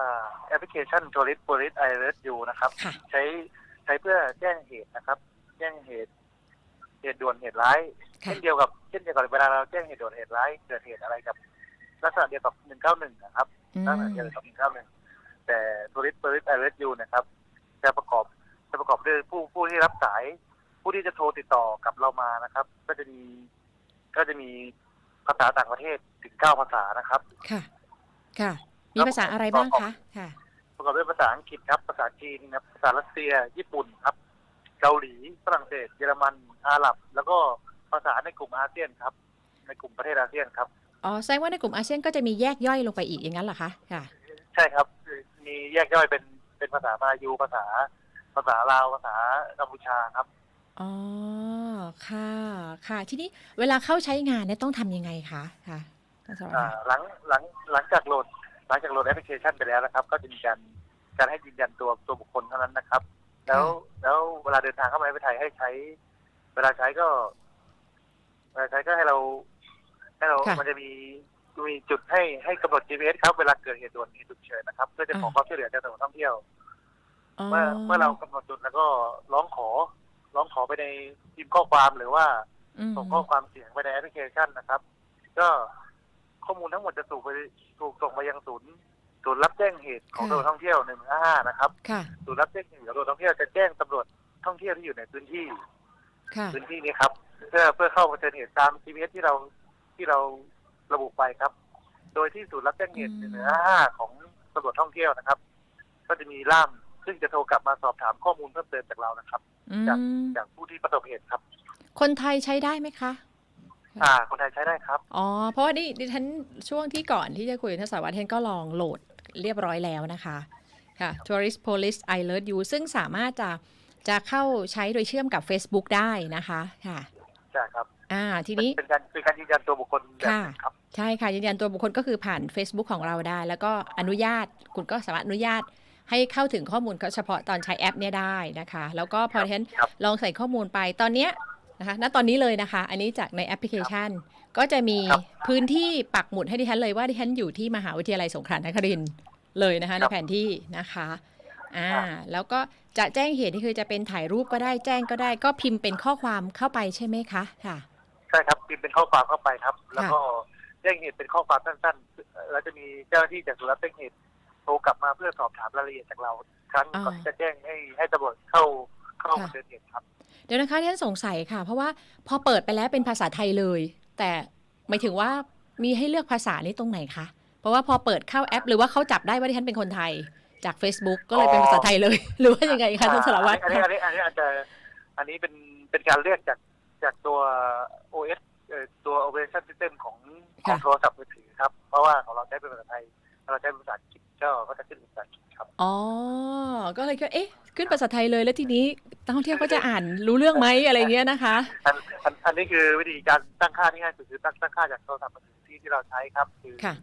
อ่าแอปพลิเคชัน Tourist Police Alert You นะครับ ค่ะใช้ใช้เพื่อแจ้งเหตุนะครับ แจ้งเหตุ เหตุด่วนเหตุร้าย ค่ะ เช่นเดียวกับเช่นเดียวกับเวลาเราแจ้งเหตุด่วนเหตุร้ายเกิดเหตุอะไรกับ ลักษณะเดียวกับ191นะครับ อืลักษณะมเดียวกับ191แต่ Tourist Police Alert You นะครับ จะประกอบจะประกอบด้วยผู้ผู้ที่รับสาย ผู้ที่จะโทรติดต่อกับเรามานะครับ ก็จะมีก็จะมีภาษาต่างประเทศถึง9ภาษานะครับ ค่ะ ค่ะ มีภาษาอะไรบ้างคะค่ะ ประกอบด้วยภาษาอังกฤษครับ ภาษาจีนครับภาษารัสเซีย ญี่ปุ่นครับ เกาหลีฝรั่งเศส เยอรมันอาหรับ แล้วก็ภาษาในกลุ่มอาเซียนครับ ในกลุ่มประเทศอาเซียนครับอ๋อแสดงว่าในกลุ่มอาเซียนก็จะมีแยกย่อยลงไปอีกอย่างนั้นเหรอคะค่ะ ใช่ครับ มีแยกย่อยเป็นเป็นภาษามาลายูภาษา ภาษาลาวภาษากัมพูชาครับอ๋อค่ะค่ะ ทีนี้เวลาเข้าใช้งานเนี่ยต้องทำยังไงคะค่ะท่านสารวัตรอ่าคะหลังหลังหลังจากโหลด หลังจากโหลดแอปพลิเคชันไปแล้วนะครับ ก็จะมีการการให้ยืนยันตัวตัวบุคคลเท่านั้นนะครับ แล้วแล้วเวลาเดินทางเข้ามาในประเทศไทยให้ใช้ เวลาใช้ก็เวลาใช้ก็ให้เราให้เรา ค่ะ มันจะมีมีจุดให้ให้กำหนด GPS ครับ เวลาเกิดเหตุด่วนเหตุฉุกเฉินนะครับ เพื่อจะขออ่าความช่วยเหลือจากสถานท่องเที่ยวอ๋อเมื่อเมื่อเรากำหนดจุดแล้วก็ร้องขอ ร้องขอไปในพิมพ์ข้อความหรือว่าอืมส่งข้อความเสียงไปในแอปพลิเคชันนะครับ ก็ ข้อมูลทั้งหมดจะถูกไปถูกส่งไปยังศูนย์ศูนย์รับแจ้งเหตุของตำรวจท่องเที่ยวหนึ่งห้านะครับค่ะศูนย์รับแจ้งเหตุของตำรวจท่องเที่ยวจะแจ้งตำรวจท่องเที่ยวที่อยู่ในพื้นที่ค่ะพื้นที่นี้ครับเพื่อเพื่อเข้าเผชิญเหตุตาม GPS ที่เราที่เราระบุไปครับ โดยที่ศูนย์รับแจ้งเหตุอืมหนึ่งห้าของตำรวจท่องเที่ยวนะครับ ก็จะมีล่ามซึ่งจะโทรกลับมาสอบถามข้อมูลเพิ่มเติมจากเรานะครับอืจากมจากผู้ที่ประสบเหตุครับ คนไทยใช้ได้ไหมคะ อ่าคนไทยใช้ได้ครับ อ๋อ เพราะว่านี่ดิฉันช่วงที่ก่อนที่จะคุยกับท่านสารวัตรท่านก็ลองโหลดเรียบร้อยแล้วนะคะค่ะ Tourist Police Alert You ซึ่งสามารถจะจะเข้าใช้โดยเชื่อมกับ Facebook ได้นะคะค่ะใช่ครับ อ่าทีนี้เป็นการเป็นการยืนยันตัวบุคคลแบบหนึ่งครับใช่ค่ะยืนยันตัวบุคคลก็คือผ่าน Facebook ของเราได้ แล้วก็อนุญาตคุณก็สามารถอนุญาตให้เข้าถึงข้อมูลเฉพาะตอนใช้แอปเนี่ยได้นะคะ แล้วก็พอครับท่านครับลองใส่ข้อมูลไปตอนเนี้ย นะคะณตอนนี้เลยนะคะ อันนี้จากในแอปพลิเคชัน ก็จะมีครับพื้นที่ปักหมุดให้ดิฉันเลยว่าดิฉันอยู่ที่มหาวิทยาลัยสงขลานครินทร์เลยนะคะในครับแผนที่นะคะอ่าครับแล้วก็จะแจ้งเหตุนี่คือจะเป็นถ่ายรูปก็ได้แจ้งก็ได้ ก็พิมพ์เป็นข้อความเข้าไปใช่ไหมคะค่ะใช่ครับพิมพ์เป็นข้อความเข้าไปครับ แล้วก็แจ้งเหตุเป็นข้อความสั้นๆแล้วจะมีเจ้าหน้าที่จากศูนย์รับแจ้งเหตุโทรกลับมาเพื่อสอบถามรายละเอียดจากเรา ครั้งอ่าก่อนที่จะแจ้งให้ให้ตำรวจเข้า เข้าค่ะเผชิญเหตุครับ เดี๋ยวนะคะที่ฉันสงสัยค่ะ เพราะว่าพอเปิดไปแล้วเป็นภาษาไทยเลย แต่หมายถึงว่ามีให้เลือกภาษานี้ตรงไหนคะเพราะว่าพอเปิดเข้าแอป หรือว่าเขาจับได้ว่าดิฉันเป็นคนไทยจาก Facebook ก็เลยเป็นภาษาไทยเลย หรือว่ายังไงคะท่านสารวัตรอันนี้อันนี้อันนี้อาจจะอันนี้เป็นเป็นการเลือกจากจากตัว OS เอ่อตัว Operation System ของของโทรศัพท์มือถือครับ เพราะว่าของเราใช้เป็นภาษาไทยเราใช้เป็นภาษาอังกฤษก็ก็จะขึ้นเป็นภาษาอังกฤษครับ อ๋อ ก็เลยก็เอ๊ะ ขึ้นภาษาไทยเลยแล้วทีนี้นักท่องเที่ยวก็จะอ่านรู้เรื่องไหมอะไรเงี้ยนะคะ อันอันอันนี้คือวิธีการตั้งค่าที่ง่ายสุดคือตั้งตั้งค่าจากโทรศัพท์มือถือที่ที่เราใช้ครับ คือค่ะ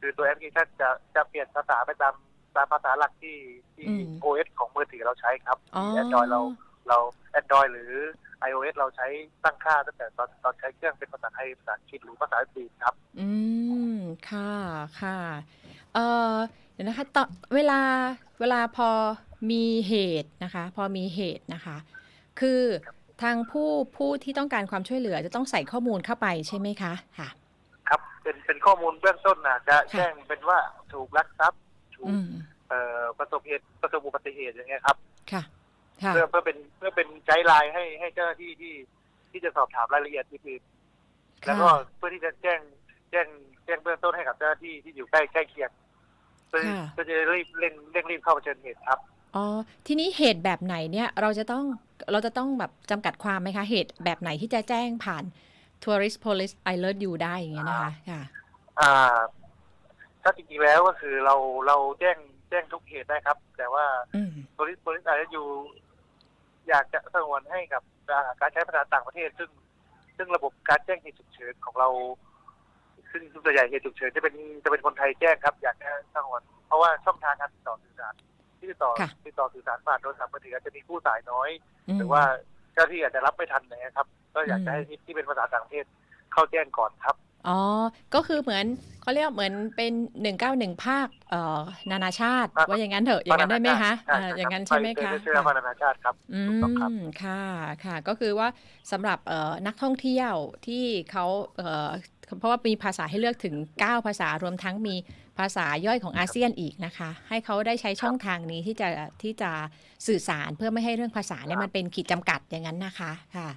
คือตัวแอปพลิเคชันจะจะเปลี่ยนภาษาไปตามตามภาษาหลักที่ที่ อืม OS ของมือถือเราใช้ครับอ๋อที่ Android เราเรา Android หรือ iOS เราใช้ตั้งค่าตั้งแต่ตอนตอนใช้เครื่องเป็นภาษาไทยภาษาอังกฤษหรือภาษาอังกฤษครับ อืม ค่ะ ค่ะ เอ่อเดี๋ยวนะคะตอนเวลา เวลาพอ มีเหตุนะคะ พอมีเหตุนะคะ คือทางผู้ผู้ที่ต้องการความช่วยเหลือจะต้องใส่ข้อมูลเข้าไปใช่ไหมคะค่ะ ครับเป็นเป็นข้อมูลเบื้องต้นนะจะค่ะแจ้งเป็นว่าถูกลักทรัพย์ถูกอืมเอ่อประสบเหตุประสบอุบัติเหตุอย่างเงี้ยครับค่ะค่ะเพื่อเพื่อเป็นเพื่อเป็นไกด์ไลน์ให้ให้เจ้าหน้าที่ที่ที่จะสอบถามรายละเอียดอื่นๆแล้วก็เพื่อที่จะแจ้งแจ้งแจ้งเบื้องต้นให้กับเจ้าหน้าที่ที่อยู่ใกล้ใกล้เคียงเพื่อค่ะเพื่อจะรีบเร่งเร่งรีบเข้าเผชิญเหตุครับ อ๋อ ทีนี้เหตุแบบไหนเนี่ย เราจะต้อง เราจะต้องแบบจำกัดความไหมคะ เหตุแบบไหนที่จะแจ้งผ่าน Tourist Police Alert You ได้อย่างเงี้ยนะคะค่ะ อ่า ถ้าจริงๆแล้วก็คือเราเราแจ้งแจ้งทุกเหตุได้ครับ แต่ว่า อืมบริษัทบริษัทอยู่อยากจะสงวนให้กับอ่าการใช้ภาษาต่างประเทศ ซึ่ง ซึ่งระบบการแจ้งเหตุฉุกเฉินของเรา ซึ่งส่วนใหญ่เหตุฉุกเฉินจะเป็นจะเป็นคนไทยแจ้งครับ อยากจะสงวนเพราะว่าช่องทางการติดต่อสื่อสาร ที่ติดต่อค่ะติดต่อสื่อสารผ่านโทรศัพท์มือถืออาจจะมีผู้สายน้อยอืมหรือว่าเจ้าที่อาจจะรับไม่ทันนะครับ ก็อยากจะให้ที่ที่เป็นภาษาต่างประเทศเข้าแจ้งก่อนครับอ๋อ ก็คือเหมือนเขาเรียกว่าเหมือนเป็นหนึ่งเก้าหนึ่งภาคเอ่อนานาชาติภาคว่าอย่างนั้นเถอะอย่างนั้นได้ไหมคะใช่อ่าใช่อย่างนั้นรับใช่ไหมปคะเชื่อว่านานาชาติครับอืถูกต้องครับมค่ะค่ะ ก็คือว่าสำหรับเอ่อนักท่องเที่ยวที่เขาเอ่อ เพราะว่ามีภาษาให้เลือกถึง 9 ภาษารวมทั้งมีภาษาย่อยของอาเซียนอีกนะคะ ให้เขาได้ใช้ช่องทางนี้ที่จะที่จะสื่อสารเพื่อไม่ให้เรื่องภาษาเนี่ยมันเป็นขีดจำกัดอย่างนั้นนะคะค่ะ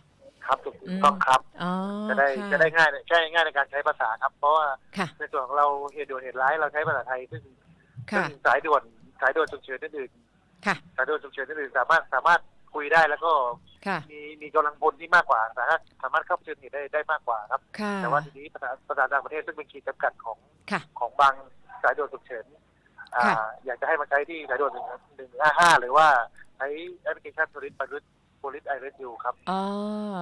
ครับถูกอืมต้องครับอ๋อจะได้ค่จะได้ง่ายใช่ง่ายในการใช้ภาษาครับ เพราะว่าค่ะในส่วนของเราเหตุด่วนเหตุร้ายเราใช้ภาษาไทยซึ่งค่ะซึ่งสายด่วนสายด่วนฉุกเฉินอื่นค่ะๆสายด่วนฉุกเฉินอื่นๆสามารถสามารถ คุยได้แล้วก็ค่ะ มีมีกำลังพลที่มากกว่าสามารถสามารถเข้าเผชิญเหตุได้ได้มากกว่าครับ ค่ะ แต่ว่าทีนี้ภาษาภาษาต่างประเทศซึ่งเป็นขีดจำกัดของค่ะของบางสายด่วนฉุกเฉินอ่าค่ะ อยากจะให้มาใช้ที่สายด่วนหนึ่งหนึ่งห้าห้าหรือว่าใช้แอปพลิเคชันโพลิสปารุสโพลิสไอเรสยูครับอ๋อ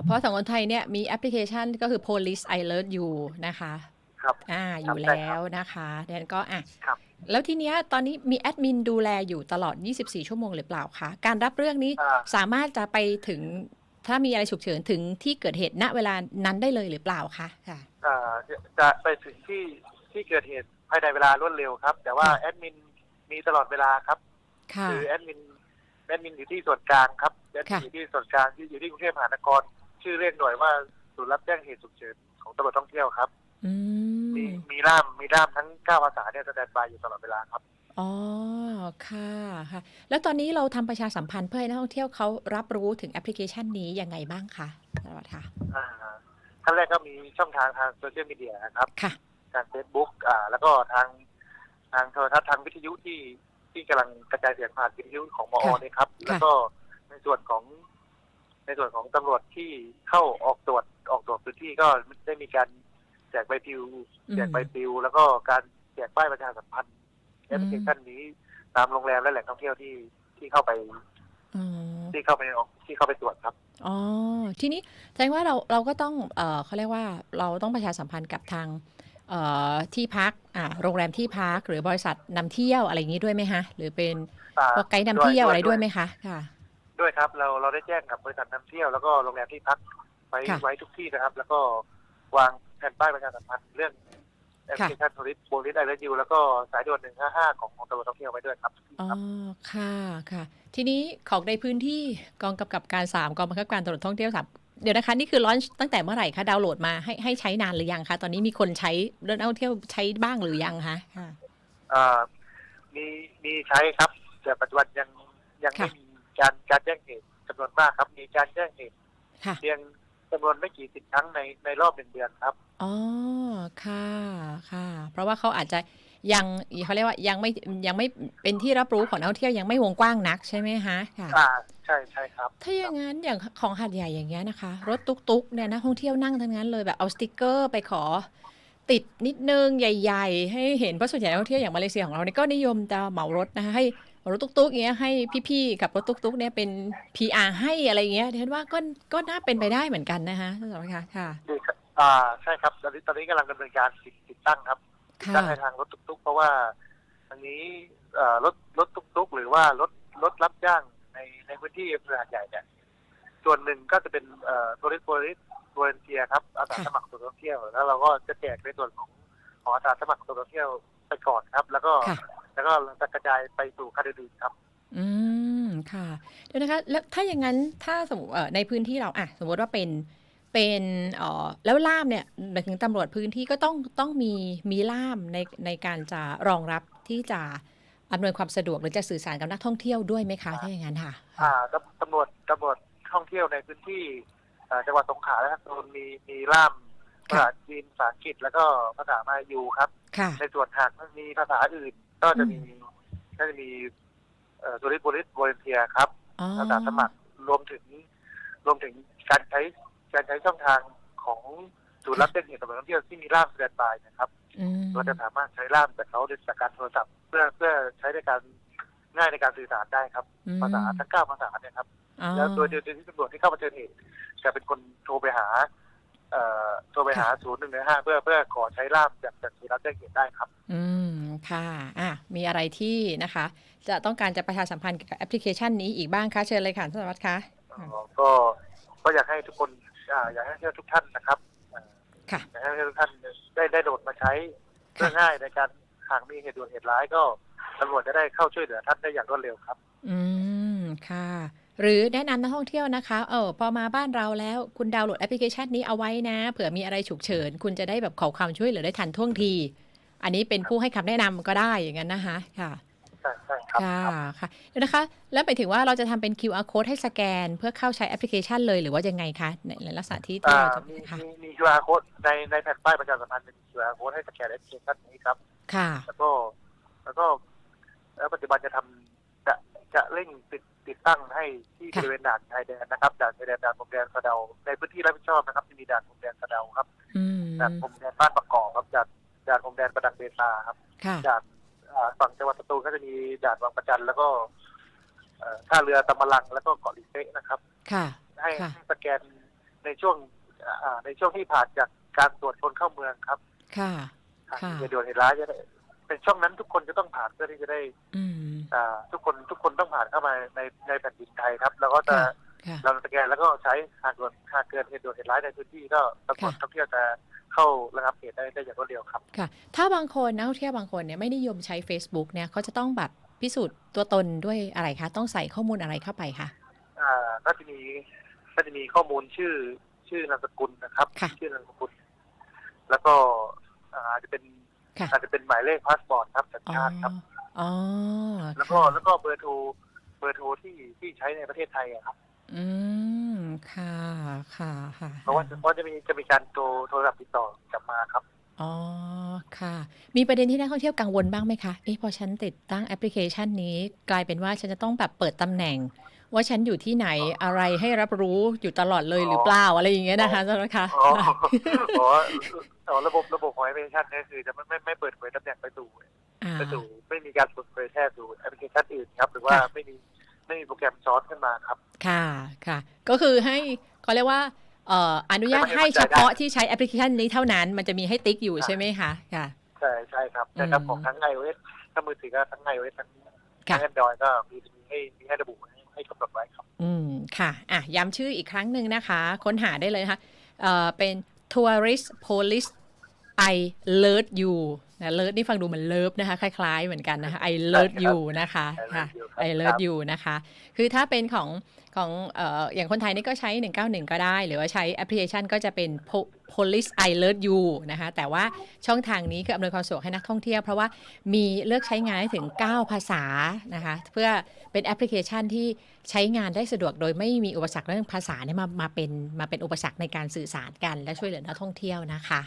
เพราะของคนไทยเนี่ยมีแอปพลิเคชันก็คือ Police Alert อยู่นะคะ ครับ อ่าอครับยู่ใช่แล้ครับวนะคะดังนั้นก็อะครับ แล้วทีเนี้ยตอนนี้มีแอดมินดูแลอยู่ตลอด 24 ชั่วโมงหรือเปล่าคะ การรับเรื่องนี้อ่าสามารถจะไปถึงถ้ามีอะไรฉุกเฉินถึงที่เกิดเหตุณเวลานั้นได้เลยหรือเปล่าคะค่ะอ่าจะไปถึงที่ที่เกิดเหตุภายในเวลารวดเร็วครับ แต่ว่าค่ะแอดมินมีตลอดเวลาครับค่ะคือแอดมินแอดมินอยู่ที่ส่วนกลางครับแอดมินค่ะอยู่ที่ส่วนกลางที่อยู่ที่กรุงเทพมหานคร ชื่อเรียกหน่วยว่าศูนย์รับแจ้งเหตุฉุกเฉินของตำรวจท่องเที่ยวครับ อืมี มมีล่ามมีล่ามทั้งเก้าภาษาเนี่ยสแตนบายอยู่ตลอดเวลาครับ อ๋อ ค่ะค่ะ แล้วตอนนี้เราทำประชาสัมพันธ์เพื่อให้นักท่องเที่ยวเขารับรู้ถึงแอปพลิเคชันนี้ยังไงบ้างคะสวัสดีค่ะ อ่าขั้นแรกก็มีช่องทางทางโซเชียลมีเดียนะครับ ค่ะ ทางเฟซบุ๊กอ่า แล้วก็ทางทางโทรทัศน์ทางวิทยุที่ที่กำลังกระจายเสียงผ่านวิทยุของมอค่ะเนี่ยครับค่ะแล้วก็ในส่วนของ ในส่วนของตำรวจที่เข้าออกตรวจออกตรวจพื้นที่ก็ได้มีการ แจกใบปลิวอืมแจกใบปลิว แล้วก็การแจกป้ายประชาสัมพันธ์แอปพลิเคชันนี้ตามโรงแรมและแหล่งท่องเที่ยวที่ที่เข้าไปอ๋อที่เข้าไปออกที่เข้าไปตรวจครับอ๋อทีนี้แสดงว่าเราเราก็ต้องเอ่อเขาเรียกว่าเราต้องประชาสัมพันธ์กับทางเอ่อที่พักอ่าโรงแรมที่พักหรือบริษัทนำเที่ยวอะไรอย่างนี้ด้วยไหมคะหรือเป็นอ่าพวกไกด์นำเที่ยวอะไรด้วยไหมคะค่ะ ด้วยครับเราเราได้แจ้งกับบริษัทนำเที่ยวแล้วก็โรงแรมที่พักไว้ค่ะไว้ทุกที่นะครับ แล้วก็วาง แผ่นป้ายประชาสัมพันธ์เรื่องแอปพลิเคชันโทริสโบลิสไอเรยูแล้วก็สายด่วนหนึ่งห้าห้าของของตำรวจท่องเที่ยวไว้ด้วยครับอ๋อครับค่ะค่ะ ทีนี้ของในพื้นที่กองกำกับการสามกองบังคับการตำรวจท่องเที่ยวสามเดี๋ยวนะคะนี่คือร้อนตั้งแต่เมื่อไหร่คะดาวน์โหลดมาให้ให้ใช้นานหรือยังคะตอนนี้มีคนใช้เรื่องนักท่องเที่ยวใช้บ้างหรือยังคะค่ะอ่ามีมีใช้ครับ แต่ปัจจุบันยังยังค่ะไม่มีการการแจ้งเหตุจำนวนมากครับ มีการแจ้งเหตุค่ะเพียง จำนวนไม่กี่สิบครั้งในในรอบหนึ่งเดือนครับ อ๋อ ค่ะ ค่ะ เพราะว่าเขาอาจจะยังเขาเรียกว่ายังไม่ยังไม่เป็นที่รับรู้ของนักท่องเที่ยวยังไม่วงกว้างนักใช่ไหมคะค่ะอ่าใช่ใช่ครับ ถ้าอย่างนั้นอย่างของหัดใหญ่อย่างเงี้ยนะคะ รถตุ๊กๆเนี่ยนักท่องเที่ยวนั่งทั้งนั้นเลยแบบเอาสติกเกอร์ไปขอ ติดนิดนึงใหญ่ ๆ ให้เห็นเพราะส่วนใหญ่นักท่องเที่ยวอย่างมาเลเซียของเราเนี่ยก็นิยมจะเหมารถนะคะให้เหมา รถตุ๊กๆอย่างเงี้ยให้พี่ๆกับรถตุ๊กๆเนี่ยเป็น PR ให้อะไรอย่างเงี้ยเห็นว่าก็ก็น่าเป็นไปได้เหมือนกันนะคะท่านสารวัตรคะค่ะดีครับอ่าใช่ครับตอนนี้ตอนนี้กำลังดำเนินการติดติดตั้งครับค่ะ ตั้งในทางรถตุ๊กๆ เพราะว่าอันนี้เอ่อรถรถตุ๊กๆ หรือว่ารถรถรับจ้างในในพื้นที่อำเภอหาดใหญ่เนี่ยส่วนหนึ่งก็จะเป็นเอ่อทัวริสทัวริสทัวร์เทียครับอาสาค่ะสมัครตัวท่องเที่ยวแล้วเราก็จะแจกในส่วนของของอาสาสมัครตัวท่องเที่ยวไปก่อนครับ แล้วก็ค่ะ แล้วก็จะกระจายไปสู่คันอื่นๆครับ อืมค่ะเดี๋ยวนะคะ แล้วถ้าอย่างนั้นถ้าสมมติเอ่อในพื้นที่เราอะสมมติว่าเป็นเป็นเอ่อแล้วล่ามเนี่ยหมายถึงตำรวจพื้นที่ก็ต้องต้องมีมีล่ามในในการจะรองรับที่จะอำนวยความสะดวกหรือจะสื่อสารกับนักท่องเที่ยวด้วยไหมคะถ้าอย่างนั้นค่ะ อ่าตำตำรวจตำรวจท่องเที่ยวในพื้นที่อ่าจังหวัดสงขลาและครับมีมีล่ามภาษาจีนภาษาอังกฤษแล้วก็ภาษามาลายูครับค่ะในส่วนหากมีภาษาอื่น ก็จะมีก็จะมีเอ่อตัวริสบริสบริเทียครับอ๋อภาษาสมัครรวมถึงรวมถึงการใช้การใช้ช่องทางของศูนย์รับแจ้งเหตุตำรวจท่องเที่ยวที่มีล่ามสแตนบายนะครับอืมเราจะสามารถใช้ล่ามจากเขาโดยจากการโทรศัพท์ เพื่อเพื่อใช้ในการง่ายในการสื่อสารได้ครับอืมภาษาทั้งเก้าภาษาเนี่ยครับอ๋อแล้วโดยโดยโดยที่ตำรวจที่เข้ามาเจอเหตุจะเป็นคนโทรไปหาเอ่อโทรไปหาศูนย์หนึ่งหนึ่งห้าเพื่อเพื่อขอใช้ล่ามจากจากศูนย์รับแจ้งเหตุได้ครับอืม ค่ะอะ มีอะไรที่นะคะ จะต้องการจะประชาสัมพันธ์เกี่ยวกับแอปพลิเคชันนี้อีกบ้างคะเชิญเลยค่ะท่านสารวัตรคะอ๋อก็ก็อยากให้ทุกคนอ่าอยากให้เที่ยวทุกท่านนะครับอ่าค่ะนะฮะให้ทุกท่านได้ได้โดดมาใช้เพื่อค่ะง่ายในการหากมีเหตุด่วนเหตุร้ายก็ตำรวจจะได้เข้าช่วยเหลือท่านได้อย่างรวดเร็วครับ อืมค่ะ หรือแนะนำนักท่องเที่ยวนะคะ เออพอมาบ้านเราแล้วคุณดาวน์โหลดแอปพลิเคชันนี้เอาไว้นะ เผื่อมีอะไรฉุกเฉิน คุณจะได้แบบขอความช่วยเหลือได้ทันท่วงที อันนี้เป็นผู้ให้คำแนะนำก็ได้อย่างนั้นนะคะค่ะใช่ใช่ครับค่ะครับค่ะเดี๋ยวนะคะ แล้วไปถึงว่าเราจะทำเป็น QR code ให้สแกน เพื่อเข้าใช้แอปพลิเคชันเลยหรือว่ายังไงคะในในลักษณะที่ที่อ่าเราจะมีค่ะมีมี QR code ในในแผ่นป้ายประชาสัมพันธ์จะมี QR code ให้สแกนแอปพลิเคชันนี้ครับ ค่ะ แล้วก็แล้วก็แล้วปัจจุบันจะทำจะจะเร่งติดติดตั้งให้ที่บค่ะริเวณด่านชายแดนนะครับด่านชายแดนด่านพรมแดนสะเดาในพื้นที่รับผิดชอบนะครับจะมีด่านพรมแดนสะเดาครับอืมด่านพรมแดนบ้านประกอบครับด่าน ด่านพรมแดนประดังเบซาครับค่ะ ด่านอ่าฝั่งจังหวัดสตูลก็จะมีด่านวังประจันแล้วก็เอ่อท่าเรือตะมะลังแล้วก็เกาะลิเซะนะครับ ค่ะ ให้ค่ะให้สแกนในช่วงอ่าในช่วงที่ผ่านจากการตรวจคนเข้าเมืองครับค่ะค่ะค่ะเหตุด่วนเหตุร้ายจะได้เป็นช่วงนั้นทุกคนจะต้องผ่านเพื่อที่จะได้อืม อ่าทุกคนทุกคนต้องผ่านเข้ามาในในแผ่นดินไทยครับ แล้วก็จะ ค่ะค่ะเราสแกนแล้วก็ใช้หากเกิดหากเกิดเหตุด่วนเหตุร้ายในพื้นที่ก็ตำรวจค่ะ ท่องเที่ยวจะ เข้าระงับเหตุได้ได้อย่างรวดเร็วครับ ค่ะ ถ้าบางคนนักท่องเที่ยวบางคนเนี่ยไม่นิยมใช้ Facebook เนี่ยเขาจะต้องแบบพิสูจน์ตัวตนด้วยอะไรคะ ต้องใส่ข้อมูลอะไรเข้าไปคะอ่าก็จะมีก็จะมีข้อมูลชื่อชื่อนามสกุลนะครับ ค่ะชื่อนามสกุล แล้วก็อ่าอาจจะเป็นค่ะอาจจะเป็นหมายเลขพาสปอร์ตครับสัญอ๋อชาติครับ อ๋อแล้วก็ค่ะแล้วก็เบอร์โทรเบอร์โทรที่ที่ใช้ในประเทศไทยอะครับ อืม ค่ะค่ะค่ะเพราะว่าเพราะจะมีจะมีการโทรโทรศัพท์ติดต่อกลับมาครับอ๋อค่ะ มีประเด็นที่นักท่องเที่ยวกังวลบ้างไหมคะเอ๊ะพอฉันติดตั้งแอปพลิเคชันนี้ กลายเป็นว่าฉันจะต้องแบบเปิดตำแหน่ง ว่าฉันอยู่ที่ไหนอะไรให้รับรู้อยู่ตลอดเลยหรือเปล่าอะไรอย่างเงี้ยนะคะใช่ไหมคะอ๋ออ๋ออ๋อระบบระบบของแอปพลิเคชันเนี่ยคือจะไม่ไม่ไม่เปิดเผยตำแหน่งไปสู่อ่าไปสู่ไม่มีการเปิดเผยแค่สู่แอปพลิเคชันอื่นครับ หรือว่าค่ะไม่มี ไม่มีโปรแกรมซ้อนขึ้นมาครับ ค่ะค่ะ ก็คือให้เขาเรียกว่าเอ่ออนุญาตให้ให้มันเฉจ่ายได้พาะที่ใช้แอปพลิเคชันนี้เท่านั้น มันจะมีให้ติ๊กอยู่ค่ะใช่ไหมคะค่ะใช่ใช่ครับใช่ครับอืมของทั้ง iOS ทั้งมือถือก็ทั้ง iOS ทั้งค่ะทั้ง Android ก็มีมีให้มีให้ระบุให้ให้กำหนดไว้ครับ อืมค่ะอะย้ำชื่ออีกครั้งหนึ่งนะคะ ค้นหาได้เลยนะคะเอ่อเป็น tourist police I alert you นะ alert นี่ฟังดูเหมือนเลิฟนะคะ คล้ายๆเหมือนกันนะคะ I alert ใช่ครับ you นะคะ I alert ค่ะ you ครับ I alert you นะคะ คือถ้าเป็นของของเอ่ออย่างคนไทยนี่ก็ใช้ 191 ก็ได้ หรือว่าใช้แอปพลิเคชันก็จะเป็น Po- police I alert you นะคะ แต่ว่าช่องทางนี้คืออำนวยความสะดวกให้นักท่องเที่ยว เพราะว่ามีเลือกใช้งานได้ถึง 9 ภาษานะคะ เพื่อเป็นแอปพลิเคชันที่ใช้งานได้สะดวกโดยไม่มีอุปสรรคเรื่องภาษาเนี่ยมามาเป็นมาเป็นอุปสรรคในการสื่อสารกัน และช่วยเหลือนักท่องเที่ยวนะคะ